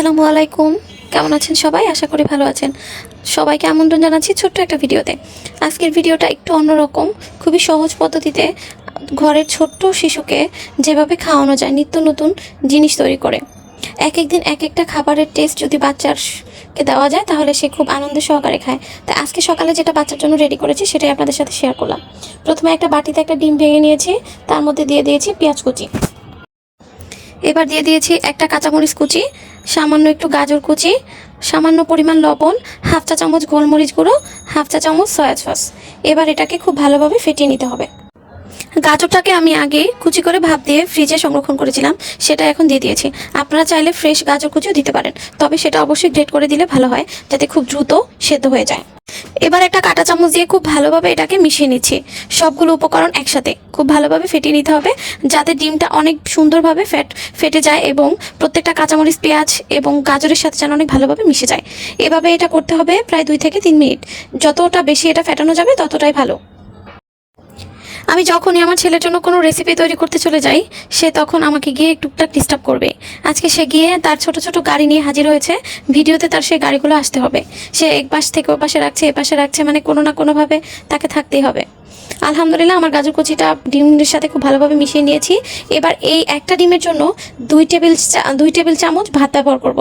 আসসালামু আলাইকুম। কেমন আছেন সবাই? আশা করি ভালো আছেন। সবাইকে আমন্ত্রণ জানাচ্ছি ছোট্ট একটা ভিডিওতে। আজকের ভিডিওটা একটু অন্যরকম, খুবই সহজ পদ্ধতিতে ঘরের ছোট্ট শিশুকে যেভাবে খাওয়ানো যায়, নিত্য নতুন জিনিস তৈরি করে। এক এক দিন এক একটা খাবারের টেস্ট যদি বাচ্চারকে দেওয়া যায়, তাহলে সে খুব আনন্দ সহকারে খায়। তাই আজকে সকালে যেটা বাচ্চার জন্য রেডি করেছি, সেটাই আপনাদের সাথে শেয়ার করলাম। প্রথমে একটা বাটিতে একটা ডিম ভেঙে নিয়েছি, তার মধ্যে দিয়ে দিয়েছি পেঁয়াজ কুচি। এবার দিয়ে দিয়েছি একটা কাঁচামরিচ কুচি সামান্য একটু গাজর কুচি, সামান্য পরিমাণ লবণ, হাফ চা চামচ গোলমরিচ গুঁড়ো, হাফ চা চামচ সয়া সস। এবার এটাকে খুব ভালোভাবে ফেটিয়ে নিতে হবে। গাজরটাকে আমি আগে কুচি করে ভাপ দিয়ে ফ্রিজে সংরক্ষণ করেছিলাম, সেটা এখন দিয়ে দিয়েছি। আপনারা চাইলে ফ্রেশ গাজর কুচিও দিতে পারেন, তবে সেটা অবশ্যই গ্রেট করে দিলে ভালো হয়, যাতে খুব দ্রুত সেদ্ধ হয়ে যায়। এবার একটা কাটা চামচ দিয়ে খুব ভালোভাবে এটাকে মিশিয়ে নিচ্ছি। সবগুলো উপকরণ একসাথে খুব ভালোভাবে ফেটিয়ে নিতে হবে, যাতে ডিমটা অনেক সুন্দরভাবে ফেট, ফেটে যায় এবং প্রত্যেকটা কাঁচামরিচ, পেঁয়াজ এবং গাজরের সাথে যেন অনেক ভালোভাবে মিশে যায়। এভাবে এটা করতে হবে প্রায় দুই থেকে তিন মিনিট। যতটা বেশি এটা ফেটানো যাবে, ততটাই ভালো। আমি যখনই আমার ছেলের জন্য কোনো রেসিপি তৈরি করতে চলে যাই, সে তখন আমাকে গিয়ে টুকটাক ডিস্টার্ব করবে। আজকে সে গিয়ে তার ছোট ছোট গাড়ি নিয়ে হাজির হয়েছে, ভিডিওতে তার সেই গাড়িগুলো আসতে হবে। সে এক পাশ থেকে ও পাশে রাখছে, এ পাশে রাখছে মানে কোনো না কোনোভাবে তাকে থাকতেই হবে। আলহামদুলিল্লাহ আমার গাজর কুচিটা ডিমের সাথে খুব ভালোভাবে মিশিয়ে নিয়েছি। এবার এই একটা ডিমের জন্য দুই টেবিল দুই টেবিল চামচ ভাত ব্যবহার করব।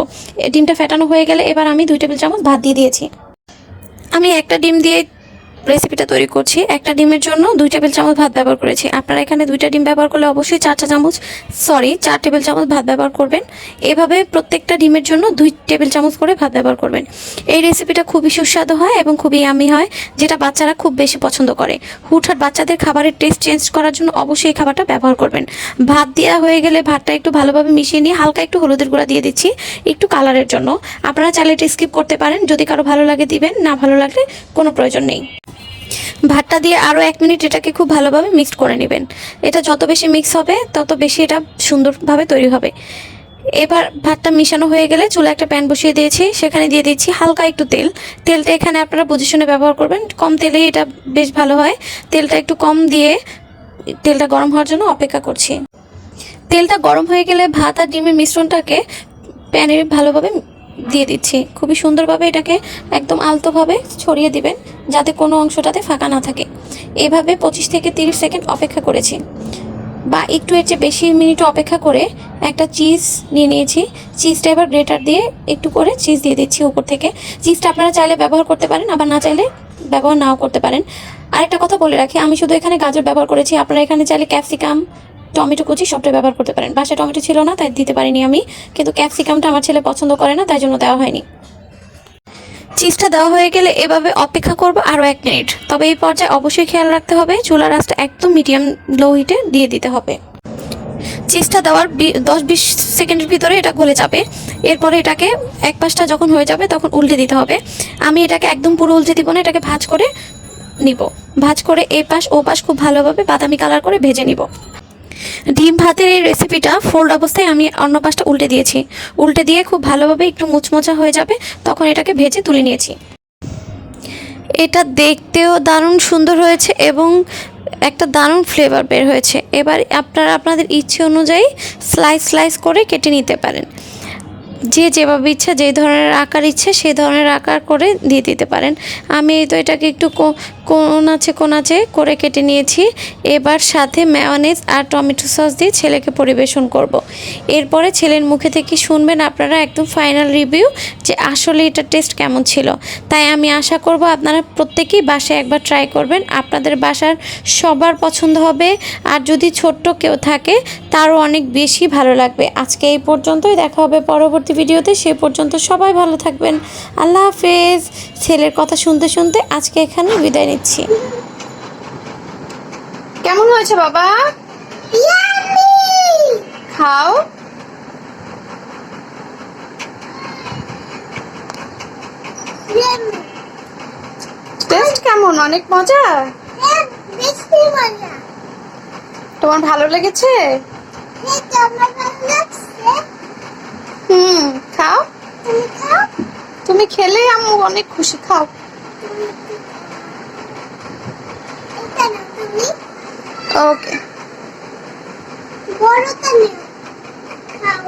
ডিমটা ফেটানো হয়ে গেলে এবার আমি দুই টেবিল চামচ ভাত দিয়ে দিয়েছি। আমি একটা ডিম দিয়ে রেসিপিটা তৈরি করছি। একটা ডিমের জন্য দুই টেবিল চামচ ভাত ব্যবহার করেছি। আপনারা এখানে দুইটা ডিম ব্যবহার করলে অবশ্যই চার চা চামচ সরি চার টেবিল চামচ ভাত ব্যবহার করবেন। এভাবে প্রত্যেকটা ডিমের জন্য দুই টেবিল চামচ করে ভাত ব্যবহার করবেন। এই রেসিপিটা খুবই সুস্বাদু হয় এবং খুবই আমি হয়, যেটা বাচ্চারা খুব বেশি পছন্দ করে। হুটহাট বাচ্চাদের খাবারের টেস্ট চেঞ্জ করার জন্য অবশ্যই এই খাবারটা ব্যবহার করবেন। ভাত দেওয়া হয়ে গেলে ভাতটা একটু ভালোভাবে মিশিয়ে নিয়ে হালকা একটু হলুদের গুঁড়া দিয়ে দিচ্ছি, একটু কালারের জন্য। আপনারা চাইলে এটা স্কিপ করতে পারেন। যদি কারও ভালো লাগে দিবেন, না ভালো লাগলে কোনো প্রয়োজন নেই। ভাতটা দিয়ে আরও এক মিনিট এটাকে খুব ভালোভাবে মিক্সড করে নেবেন। এটা যত বেশি মিক্স হবে, তত বেশি এটা সুন্দরভাবে তৈরি হবে। এবার ভাতটা মিশানো হয়ে গেলে চুলা একটা প্যান বসিয়ে দিয়েছি। সেখানে দিয়ে দিচ্ছি হালকা একটু তেল। তেলটা এখানে আপনারা বুঝে শুনে ব্যবহার করবেন। কম তেলেই এটা বেশ ভালো হয়। তেলটা একটু কম দিয়ে তেলটা গরম হওয়ার জন্য অপেক্ষা করছি। তেলটা গরম হয়ে গেলে ভাত আর ডিমের মিশ্রণটাকে প্যানে ভালোভাবে দিয়ে দিচ্ছি। খুবই সুন্দরভাবে এটাকে একদম আলতোভাবে ছড়িয়ে দিবেন, যাতে কোনো অংশটাতে ফাঁকা না থাকে। এভাবে পঁচিশ থেকে তিরিশ সেকেন্ড অপেক্ষা করেছি। বা একটু এর চেয়ে বেশি মিনিট অপেক্ষা করে একটা চিজ নিয়ে নিয়েছি। চিজটা এবার গ্রেটার দিয়ে একটু করে চিজ দিয়ে দিচ্ছি উপর থেকে। চিজটা আপনারা চাইলে ব্যবহার করতে পারেন, আবার না চাইলে ব্যবহার নাও করতে পারেন। আরেকটা কথা বলে রাখি, আমি শুধু এখানে গাজর ব্যবহার করেছি, আপনারা এখানে চাইলে ক্যাপসিকাম টমেটো কুচি সবটা ব্যবহার করতে পারেন। বাসায় টমেটো ছিল না, তাই দিতে পারিনি আমি। কিন্তু ক্যাপসিকামটা আমার ছেলে পছন্দ করে না, তাই জন্য দেওয়া হয়নি। চিজটা দেওয়া হয়ে গেলে এভাবে অপেক্ষা করব আরও এক মিনিট। তবে এই পর্যায়ে অবশ্যই খেয়াল রাখতে হবে চুলার আঁচটা একদম মিডিয়াম লো হিটে দিয়ে দিতে হবে। চিজটা দেওয়ার দশ বিশ সেকেন্ডের ভিতরে এটা গলে যাবে। এরপরে এটাকে এক পাশটা যখন হয়ে যাবে তখন উল্টে দিতে হবে। আমি এটাকে একদম পুরো উল্টে দিব না, এটাকে ভাজ করে নিব। ভাজ করে এ পাশ ও পাশ খুব ভালোভাবে বাদামি কালার করে ভেজে নিব। ডিম ভাতের এই রেসিপিটা ফোল্ড অবস্থায় আমি অন্য পাশটা উল্টে দিয়েছি। উল্টে দিয়ে খুব ভালোভাবে একটু মুচমোচা হয়ে যাবে, তখন এটাকে ভেজে তুলে নিয়েছি। এটা দেখতেও দারুণ সুন্দর হয়েছে এবং একটা দারুণ ফ্লেভার বের হয়েছে। এবার আপনারা আপনাদের ইচ্ছে অনুযায়ী স্লাইস স্লাইস করে কেটে নিতে পারেন। যে যেভাবে ইচ্ছা যে ধরনের আকার ইচ্ছে, সেই ধরনের আকার করে দিয়ে দিতে পারেন। আমি তো এটাকে একটু কো- কোনাচে কোনাচে করে কেটে নিয়েছি। এবার সাথে ম্যায়োনেজ আর টমেটো সস দিয়ে ছেলেকে পরিবেশন করব। এরপরে ছেলের মুখে থেকে শুনবেন আপনারা একদম ফাইনাল রিভিউ যে আসলে এটার টেস্ট কেমন ছিল। তাই আমি আশা করব আপনারা প্রত্যেকেই বাসায় একবার ট্রাই করবেন। আপনাদের বাসার সবার পছন্দ হবে। আর যদি ছোট্ট কেউ থাকে, তারও অনেক বেশি ভালো লাগবে। আজকে এই পর্যন্তই। দেখা হবে পরবর্তী ভিডিওতে সে পর্যন্ত সবাই ভালো থাকবেন। আল্লাহ হাফেজ। ছেলের কথা শুনতে শুনতে আজকে এখানে বিদায় নিচ্ছি। কেমন হয়েছে বাবা? খাও। টেস্ট কেমন? অনেক মজা? তোমার ভালো লেগেছে। হুম খাও। তুমি খেলে আমি অনেক খুশি খাও। ওকে। বড়টা নিও খাও।